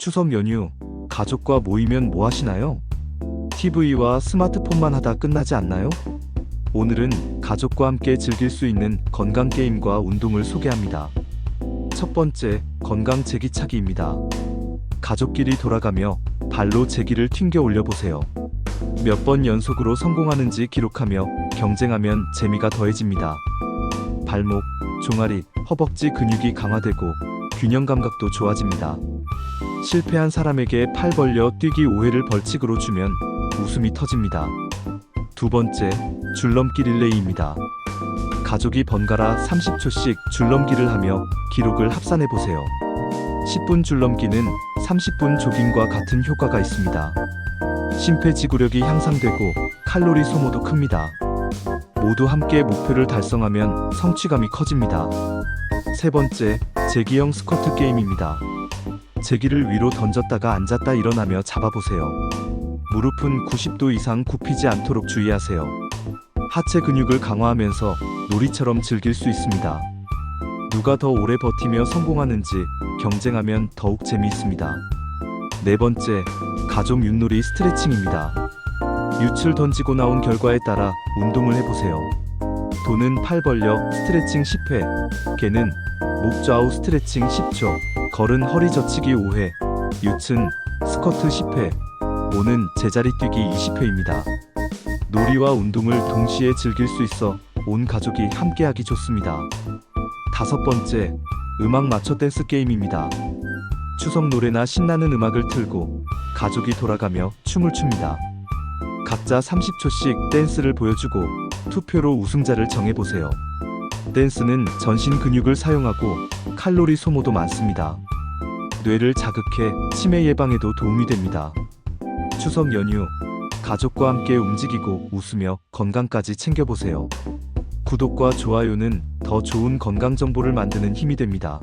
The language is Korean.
추석 연휴 가족과 모이면 뭐 하시나요? TV와 스마트폰만 하다 끝나지 않나요? 오늘은 가족과 함께 즐길 수 있는 건강 게임과 운동을 소개합니다. 첫 번째, 건강 제기차기입니다. 가족끼리 돌아가며 발로 제기를 튕겨 올려보세요. 몇 번 연속으로 성공하는지 기록하며 경쟁하면 재미가 더해집니다. 발목, 종아리, 허벅지 근육이 강화되고 균형 감각도 좋아집니다. 실패한 사람에게 팔 벌려 뛰기 5회를 벌칙으로 주면 웃음이 터집니다. 두 번째, 줄넘기 릴레이입니다. 가족이 번갈아 30초씩 줄넘기를 하며 기록을 합산해 보세요. 10분 줄넘기는 30분 조깅과 같은 효과가 있습니다. 심폐지구력이 향상되고 칼로리 소모도 큽니다. 모두 함께 목표를 달성하면 성취감이 커집니다. 세 번째, 제기형 스쿼트 게임입니다. 제기를 위로 던졌다가 앉았다 일어나며 잡아보세요. 무릎은 90도 이상 굽히지 않도록 주의하세요. 하체 근육을 강화하면서 놀이처럼 즐길 수 있습니다. 누가 더 오래 버티며 성공하는지 경쟁하면 더욱 재미있습니다. 네 번째, 가족 윷놀이 스트레칭입니다. 윷을 던지고 나온 결과에 따라 운동을 해보세요. 도는 팔 벌려 스트레칭 10회, 개는 목 좌우 스트레칭 10초, 걸은 허리 젖히기 5회, 윷은 스쿼트 10회, 오는 제자리 뛰기 20회입니다. 놀이와 운동을 동시에 즐길 수 있어 온 가족이 함께하기 좋습니다. 다섯 번째, 음악 맞춰 댄스 게임입니다. 추석 노래나 신나는 음악을 틀고 가족이 돌아가며 춤을 춥니다. 각자 30초씩 댄스를 보여주고 투표로 우승자를 정해보세요. 댄스는 전신 근육을 사용하고 칼로리 소모도 많습니다. 뇌를 자극해 치매 예방에도 도움이 됩니다. 추석 연휴 가족과 함께 움직이고 웃으며 건강까지 챙겨보세요. 구독과 좋아요는 더 좋은 건강 정보를 만드는 힘이 됩니다.